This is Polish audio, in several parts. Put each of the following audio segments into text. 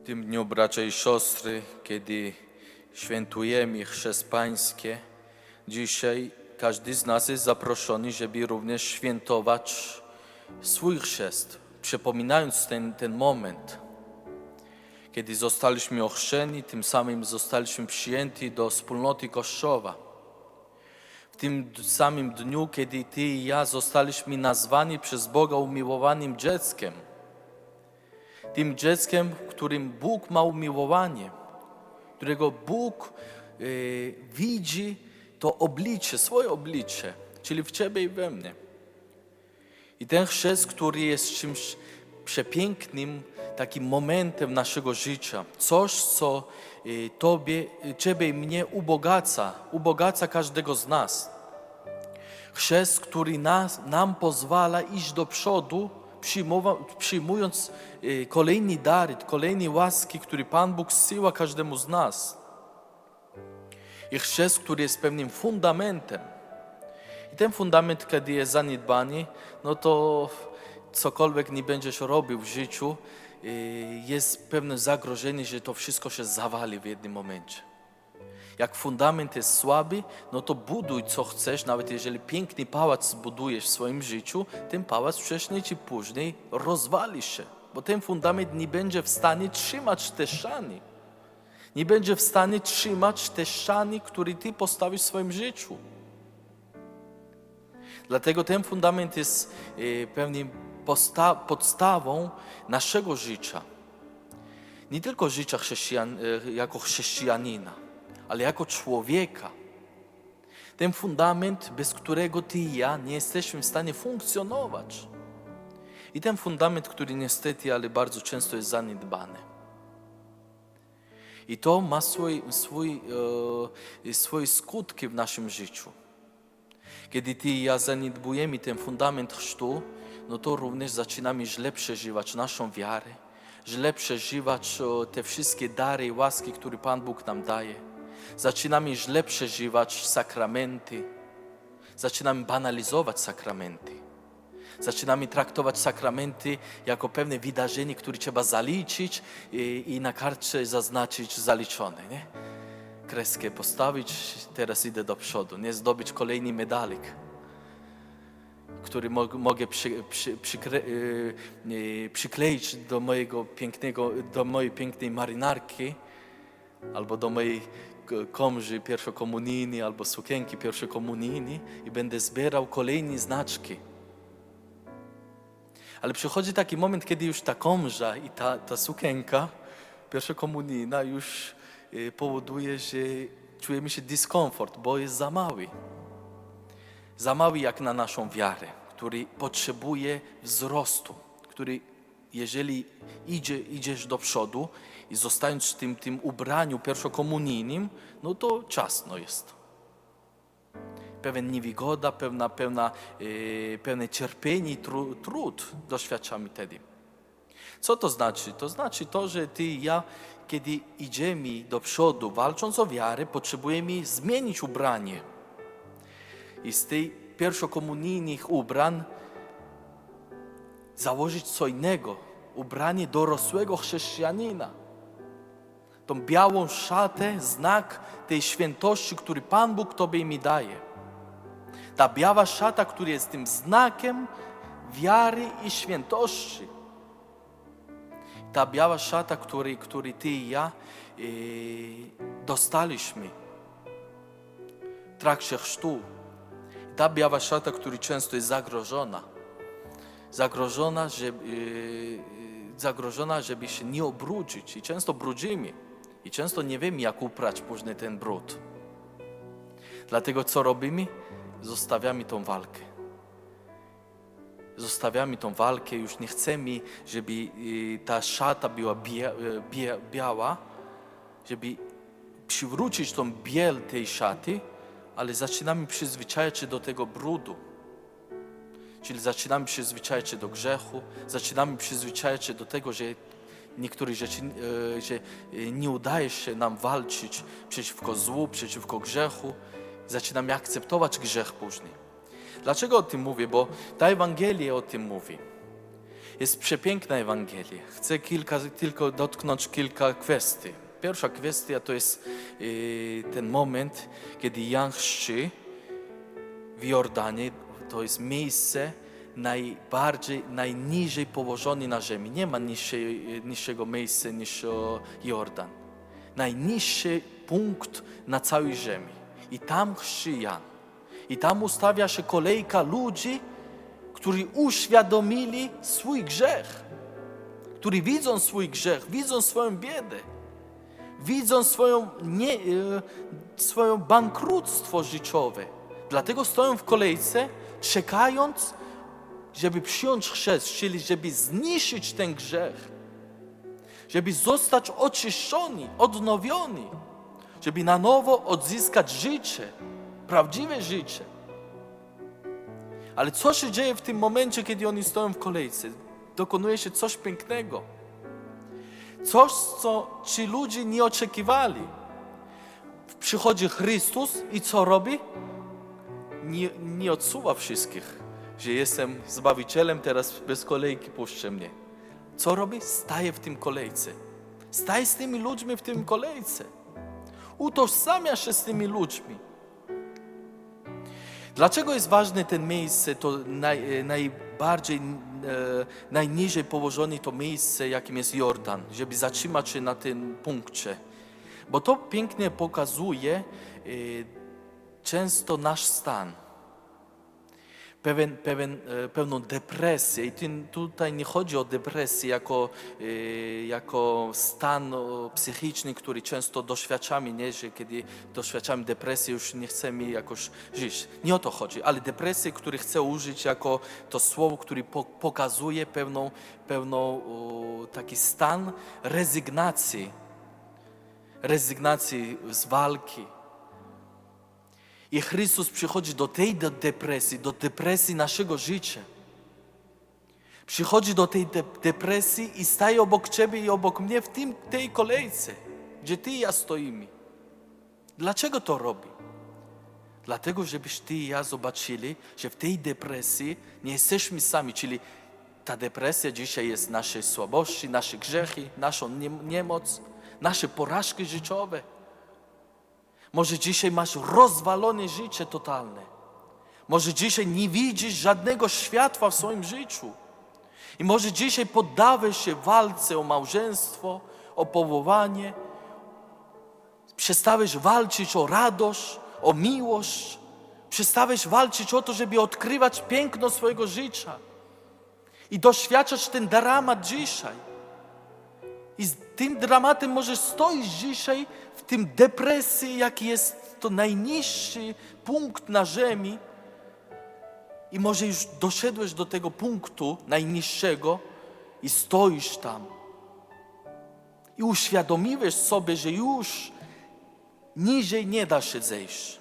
W tym dniu, bracia i siostry, kiedy świętujemy chrzest pańskie, dzisiaj każdy z nas jest zaproszony, żeby również świętować swój chrzest, przypominając ten, ten moment, kiedy zostaliśmy ochrzczeni, tym samym zostaliśmy przyjęci do wspólnoty Kościoła. W tym samym dniu, kiedy Ty i ja zostaliśmy nazwani przez Boga umiłowanym dzieckiem – tym dzieckiem, którym Bóg ma umiłowanie, którego Bóg e, widzi to oblicze, swoje oblicze, czyli w Ciebie i we mnie. I ten chrzest, który jest czymś przepięknym, takim momentem naszego życia, coś, co e, Tobie, Ciebie i mnie ubogaca, ubogaca każdego z nas. Chrzest, który nas, nam pozwala iść do przodu, przyjmując e, kolejne dary, kolejne łaski, które Pan Bóg zsyła każdemu z nas. I chrzest, który jest pewnym fundamentem. I ten fundament, kiedy jest zaniedbany, no to cokolwiek nie będziesz robił w życiu, e, jest pewne zagrożenie, że to wszystko się zawali w jednym momencie. Jak fundament jest słaby, no to buduj co chcesz, nawet jeżeli piękny pałac zbudujesz w swoim życiu, ten pałac wcześniej czy później rozwali się, bo ten fundament nie będzie w stanie trzymać te ściany. Nie będzie w stanie trzymać te ściany, które ty postawisz w swoim życiu. Dlatego ten fundament jest e, pewnym podstawą naszego życia. Nie tylko życia chrześcijan, e, jako chrześcijanina, ale jako człowieka. Ten fundament, bez którego ty i ja nie jesteśmy w stanie funkcjonować. I ten fundament, który niestety, ale bardzo często jest zaniedbany. I to ma swój, swój, e, swoje skutki w naszym życiu. Kiedy ty i ja zaniedbujemy ten fundament chrztu, no to również zaczynamy źle przeżywać naszą wiarę, źle przeżywać e, te wszystkie dary i łaski, które Pan Bóg nam daje. Zaczynamy źle przeżywać sakramenty, zaczynamy banalizować sakramenty. Zaczynamy traktować sakramenty jako pewne wydarzenie, które trzeba zaliczyć i, i na kartce zaznaczyć zaliczone. Nie? Kreskę postawić, teraz idę do przodu, nie zdobyć kolejny medalik, który mo- mogę przy, przy, przykre, y, y, przykleić do mojego pięknego, do mojej pięknej marynarki albo do mojej komży pierwszokomunijnej albo sukienki pierwszokomunijnej i będę zbierał kolejne znaczki. Ale przychodzi taki moment, kiedy już ta komża i ta, ta sukienka pierwszokomunijna już y, powoduje, że czujemy się dyskomfort, bo jest za mały. Za mały jak na naszą wiarę, który potrzebuje wzrostu, który jeżeli idzie, idziesz do przodu i zostając w tym, tym ubraniu pierwszokomunijnym, no to ciasno jest pewien niewygoda, pewna, pewna, e, pewne cierpienie i tru, trud doświadczamy wtedy. Co to znaczy? To znaczy to, że ty i ja, kiedy idziemy do przodu, walcząc o wiarę, potrzebujemy zmienić ubranie. I z tej pierwszokomunijnych ubrań założyć co innego, ubranie dorosłego chrześcijanina. Tą białą szatę, znak tej świętości, który Pan Bóg Tobie mi daje. Ta biała szata, która jest tym znakiem wiary i świętości. Ta biała szata, której, której Ty i ja e, dostaliśmy w trakcie chrztu. Ta biała szata, która często jest zagrożona. Zagrożona, e, zagrożona, żeby się nie obrudzić. I często brudzimy. I często nie wiemy, jak uprać później ten brud. Dlatego co robimy? Zostawiamy tą walkę. Zostawiamy tą walkę, już nie chcemy, żeby y, ta szata była bia, y, bia, biała, żeby przywrócić tą biel tej szaty, ale zaczynamy przyzwyczajać się do tego brudu. Czyli zaczynamy przyzwyczajać się do grzechu, zaczynamy przyzwyczajać się do tego, że niektórych rzeczy, e, że e, nie udaje się nam walczyć przeciwko złu, przeciwko grzechu. Zaczynamy akceptować grzech później. Dlaczego o tym mówię? Bo ta Ewangelia o tym mówi. Jest przepiękna Ewangelia. Chcę kilka, tylko dotknąć kilka kwestii. Pierwsza kwestia to jest y, ten moment, kiedy Jan chrzci w Jordanie. To jest miejsce najbardziej, najniżej położone na ziemi. Nie ma niższej, niższego miejsca niż Jordan. Najniższy punkt na całej ziemi. I tam chrzci Jan. I tam ustawia się kolejka ludzi, którzy uświadomili swój grzech, którzy widzą swój grzech, widzą swoją biedę, widzą swoją, nie, e, swoją bankructwo życiowe. Dlatego stoją w kolejce, czekając, żeby przyjąć chrzest, czyli żeby zniszczyć ten grzech, żeby zostać oczyszczeni, odnowieni, żeby na nowo odzyskać życie, prawdziwe życie. Ale co się dzieje w tym momencie, kiedy oni stoją w kolejce? Dokonuje się coś pięknego. Coś, co ci ludzie nie oczekiwali. Przychodzi Chrystus i co robi? Nie, nie odsuwa wszystkich, że jestem Zbawicielem, teraz bez kolejki puszczę mnie. Co robi? Staje w tym kolejce. Staje z tymi ludźmi w tym kolejce. Utożsamia się z tymi ludźmi. Dlaczego jest ważne ten miejsce, to naj, e, najbardziej, e, najniżej położone to miejsce, jakim jest Jordan, żeby zatrzymać się na tym punkcie? Bo to pięknie pokazuje e, często nasz stan. Pewien, pewien, e, pewną depresję. I tutaj nie chodzi o depresję jako, e, jako stan psychiczny, który często doświadczamy, nie? że kiedy doświadczamy depresji, już nie chcemy jakoś żyć. Nie o to chodzi, ale depresję, który chcę użyć jako to słowo, który po, pokazuje pewną, pewną taki stan rezygnacji. Rezygnacji z walki. I Chrystus przychodzi do tej de- depresji, do depresji naszego życia. Przychodzi do tej de- depresji i staje obok Ciebie i obok mnie w tym, tej kolejce, gdzie Ty i ja stoimy. Dlaczego to robi? Dlatego, żebyś Ty i ja zobaczyli, że w tej depresji nie jesteśmy sami, czyli ta depresja dzisiaj jest nasze słabości, nasze grzechy, naszą nie- niemoc, nasze porażki życiowe. Może dzisiaj masz rozwalone życie totalne. Może dzisiaj nie widzisz żadnego światła w swoim życiu. I może dzisiaj poddałeś się walce o małżeństwo, o powołanie. Przestałeś walczyć o radość, o miłość. Przestałeś walczyć o to, żeby odkrywać piękno swojego życia. I doświadczać ten dramat dzisiaj. I z tym dramatem możesz stoić dzisiaj tym depresji, jaki jest to najniższy punkt na ziemi. I może już doszedłeś do tego punktu najniższego i stoisz tam. I uświadomiłeś sobie, że już niżej nie da się zejść.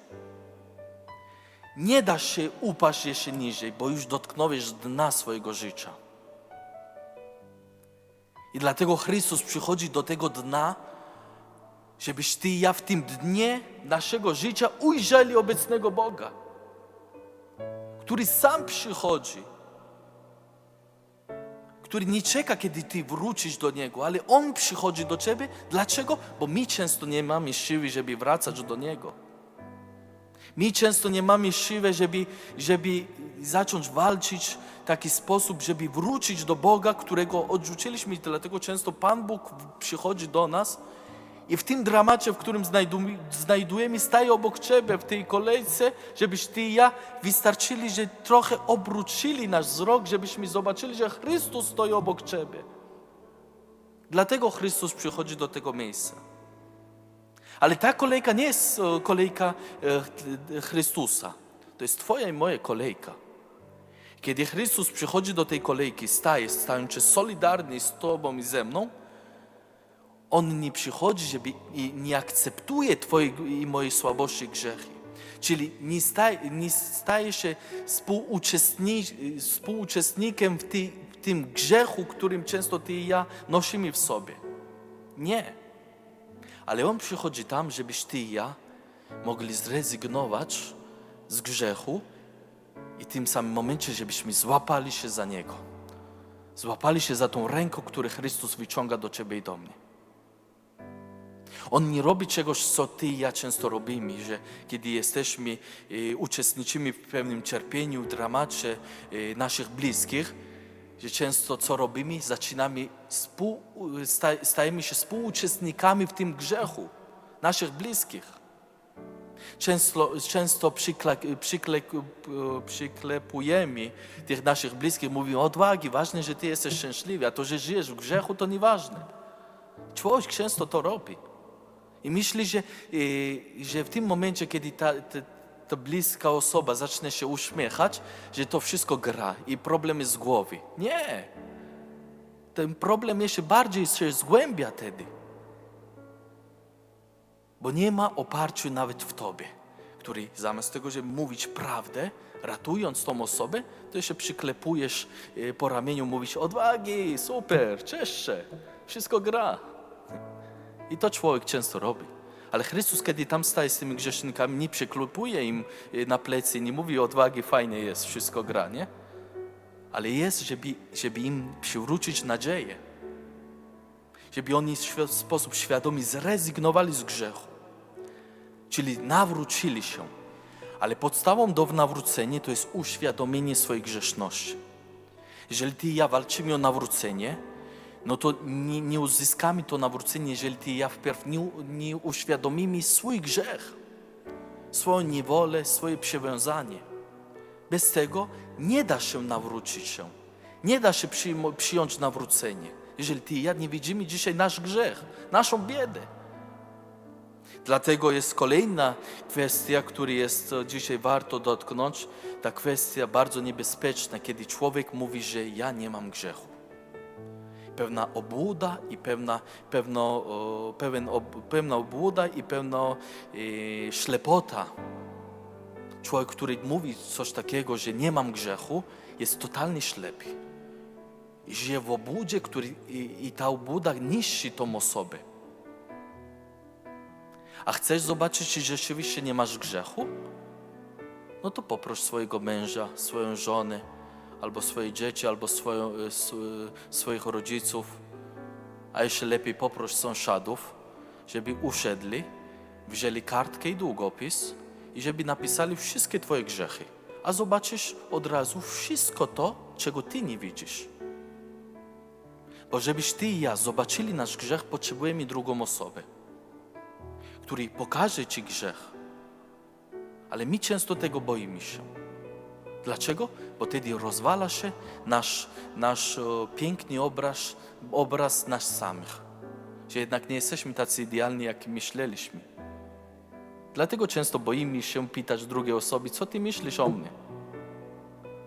Nie da się upaść jeszcze niżej, bo już dotknąłeś dna swojego życia. I dlatego Chrystus przychodzi do tego dna, żebyś Ty i ja w tym dnie naszego życia ujrzeli obecnego Boga, który sam przychodzi, który nie czeka, kiedy Ty wrócisz do Niego, ale On przychodzi do Ciebie. Dlaczego? Bo my często nie mamy siły, żeby wracać do Niego. My często nie mamy siły, żeby, żeby zacząć walczyć w taki sposób, żeby wrócić do Boga, którego odrzuciliśmy. Dlatego często Pan Bóg przychodzi do nas i w tym dramacie, w którym znajdu- znajdujemy, staje obok Ciebie w tej kolejce, żebyś Ty i ja wystarczyli, że trochę obrócili nasz wzrok, żebyśmy zobaczyli, że Chrystus stoi obok Ciebie. Dlatego Chrystus przychodzi do tego miejsca. Ale ta kolejka nie jest e, kolejka e, Chrystusa. To jest Twoja i moja kolejka. Kiedy Chrystus przychodzi do tej kolejki, staje, stając się solidarny z Tobą i ze mną, On nie przychodzi żeby, i nie akceptuje Twojej i mojej słabości grzechy. Czyli nie staje, nie staje się współuczestni, współuczestnikiem w, tej, w tym grzechu, którym często Ty i ja nosimy w sobie. Nie. Ale On przychodzi tam, żebyś Ty i ja mogli zrezygnować z grzechu i tym samym momencie, żebyśmy złapali się za Niego. Złapali się za tą rękę, którą Chrystus wyciąga do ciebie i do mnie. On nie robi czegoś, co ty i ja często robimy, że kiedy jesteśmy e, uczestniczymy w pewnym cierpieniu, dramacie e, naszych bliskich, że często co robimy? Zaczynamy, współ, sta, stajemy się współuczestnikami w tym grzechu naszych bliskich. Często, często przykle, przykle, przyklepujemy tych naszych bliskich, mówimy odwagi, ważne, że ty jesteś szczęśliwy, a to, że żyjesz w grzechu, to nieważne. Człowiek często to robi. I myśli, że, y, że w tym momencie, kiedy ta, ta, ta bliska osoba zacznie się uśmiechać, że to wszystko gra i problem jest z głowy. Nie. Ten problem jeszcze bardziej się zgłębia wtedy. Bo nie ma oparciu nawet w tobie, który zamiast tego, żeby mówić prawdę, ratując tą osobę, to jeszcze przyklepujesz y, po ramieniu, mówisz odwagi, super, cieszę, wszystko gra. I to człowiek często robi. Ale Chrystus, kiedy tam staje z tymi grzesznikami, nie przyklepuje im y, na plecy, nie mówi odwagi, fajnie jest, wszystko gra, nie? Ale jest, żeby, żeby im przywrócić nadzieję. Żeby oni w sposób świadomy zrezygnowali z grzechu. Czyli nawrócili się. Ale podstawą do nawrócenia to jest uświadomienie swojej grzeszności. Jeżeli ty i ja walczymy o nawrócenie, no to nie, nie uzyskamy to nawrócenie, jeżeli ty i ja wpierw nie, nie uświadomimy swój grzech, swoją niewolę, swoje przywiązanie. Bez tego nie da się nawrócić się. Nie da się przyjąć nawrócenie, jeżeli ty i ja nie widzimy dzisiaj nasz grzech, naszą biedę. Dlatego jest kolejna kwestia, która jest e, dzisiaj warto dotknąć, ta kwestia bardzo niebezpieczna, kiedy człowiek mówi, że ja nie mam grzechu. Pewna obłuda i pewna, pewno, pewien pewna obłuda i pewna e, ślepota. Człowiek, który mówi coś takiego, że nie mam grzechu, jest totalnie ślepy. I żyje w obłudzie, który, i, i ta obłuda niszczy tą osobę. A chcesz zobaczyć, czy rzeczywiście nie masz grzechu? No to poproś swojego męża, swoją żonę, albo swoje dzieci, albo swoją, s- e, swoich rodziców, a jeszcze lepiej poproś sąsiadów, żeby usiedli, wzięli kartkę i długopis i żeby napisali wszystkie Twoje grzechy. A zobaczysz od razu wszystko to, czego Ty nie widzisz. Bo żebyś Ty i ja zobaczyli nasz grzech, potrzebujemy drugą osobę który pokaże Ci grzech. Ale my często tego boimy się. Dlaczego? Bo wtedy rozwala się nasz, nasz piękny obraz, obraz nas samych. Że jednak nie jesteśmy tacy idealni, jak myśleliśmy. Dlatego często boimy się pytać drugiej osoby, co Ty myślisz o mnie?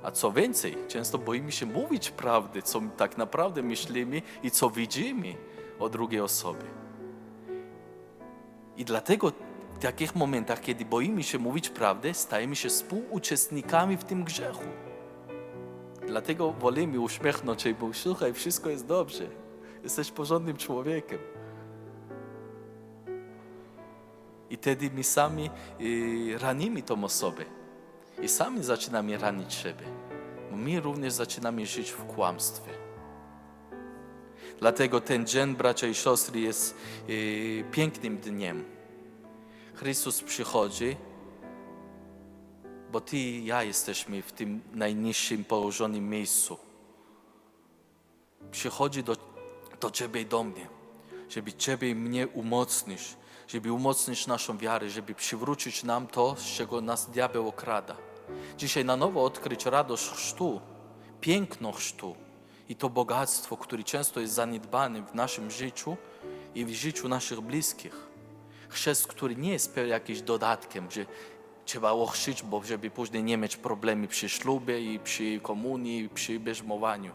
A co więcej, często boimy się mówić prawdę, co tak naprawdę myślimy i co widzimy o drugiej osobie. I dlatego takich momentach, kiedy boimy się mówić prawdę, stajemy się współuczestnikami w tym grzechu. Dlatego wolimy uśmiechnąć się mówić, słuchaj, wszystko jest dobrze. Jesteś porządnym człowiekiem. I wtedy my sami y, ranimy tą osobę. I sami zaczynamy ranić siebie. Bo my również zaczynamy żyć w kłamstwie. Dlatego ten dzień, bracia i siostry, jest y, pięknym dniem. Chrystus przychodzi, bo Ty i ja jesteśmy w tym najniższym położonym miejscu. Przychodzi do, do Ciebie i do mnie, żeby Ciebie i mnie umocnić, żeby umocnić naszą wiarę, żeby przywrócić nam to, z czego nas diabeł okrada. Dzisiaj na nowo odkryć radość chrztu, piękno chrztu i to bogactwo, które często jest zaniedbane w naszym życiu i w życiu naszych bliskich. Chrzest, który nie jest jakimś dodatkiem, że trzeba ochrzcić, bo żeby później nie mieć problemy przy ślubie i przy komunii i przy bierzmowaniu.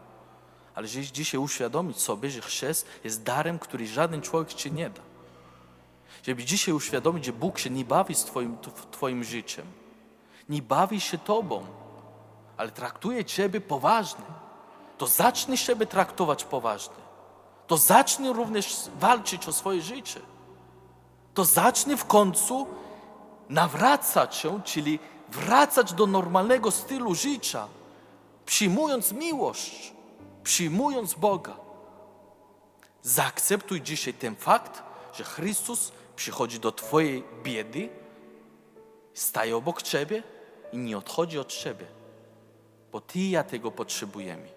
Ale żeby dzisiaj uświadomić sobie, że chrzest jest darem, który żaden człowiek ci nie da. Żeby dzisiaj uświadomić, że Bóg się nie bawi z twoim, twoim życiem. Nie bawi się tobą, ale traktuje ciebie poważnie. To zacznij siebie traktować poważnie. To zacznij również walczyć o swoje życie. To zacznij w końcu nawracać się, czyli wracać do normalnego stylu życia, przyjmując miłość, przyjmując Boga, zaakceptuj dzisiaj ten fakt, że Chrystus przychodzi do Twojej biedy, staje obok Ciebie i nie odchodzi od Ciebie, bo Ty i ja tego potrzebujemy.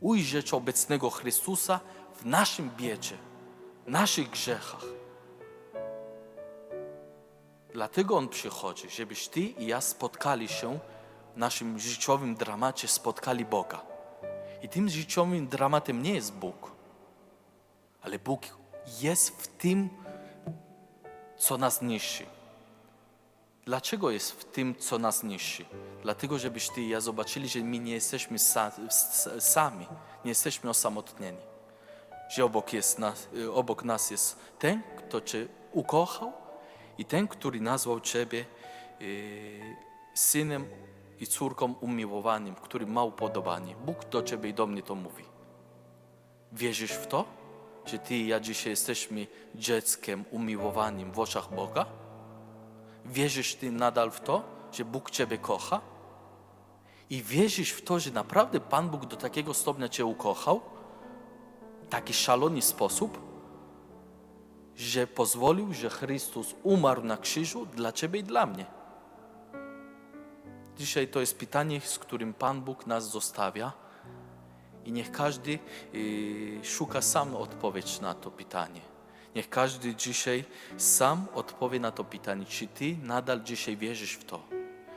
Ujrzeć obecnego Chrystusa w naszym biedzie, naszych grzechach. Dlatego On przychodzi, żebyś Ty i ja spotkali się w naszym życiowym dramacie, spotkali Boga. I tym życiowym dramatem nie jest Bóg, ale Bóg jest w tym, co nas niszczy. Dlaczego jest w tym, co nas niszczy? Dlatego, żebyś Ty i ja zobaczyli, że my nie jesteśmy sami, nie jesteśmy osamotnieni. Że obok, jest nas, y, obok nas jest ten, kto Cię ukochał i ten, który nazwał Ciebie y, synem i córką umiłowanym, który ma upodobanie. Bóg do Ciebie i do mnie to mówi. Wierzysz w to, że Ty i ja dzisiaj jesteśmy dzieckiem umiłowanym w oczach Boga? Wierzysz Ty nadal w to, że Bóg Ciebie kocha? I wierzysz w to, że naprawdę Pan Bóg do takiego stopnia Cię ukochał? Taki szalony sposób, że pozwolił, że Chrystus umarł na krzyżu dla Ciebie i dla mnie. Dzisiaj to jest pytanie, z którym Pan Bóg nas zostawia i niech każdy y, szuka sam odpowiedź na to pytanie. Niech każdy dzisiaj sam odpowie na to pytanie, czy Ty nadal dzisiaj wierzysz w to,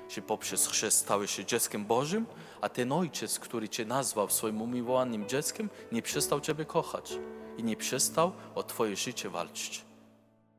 że poprzez chrzest stałeś się dzieckiem Bożym, a ten Ojciec, który Cię nazwał swoim umiłowanym dzieckiem, nie przestał Ciebie kochać i nie przestał o Twoje życie walczyć.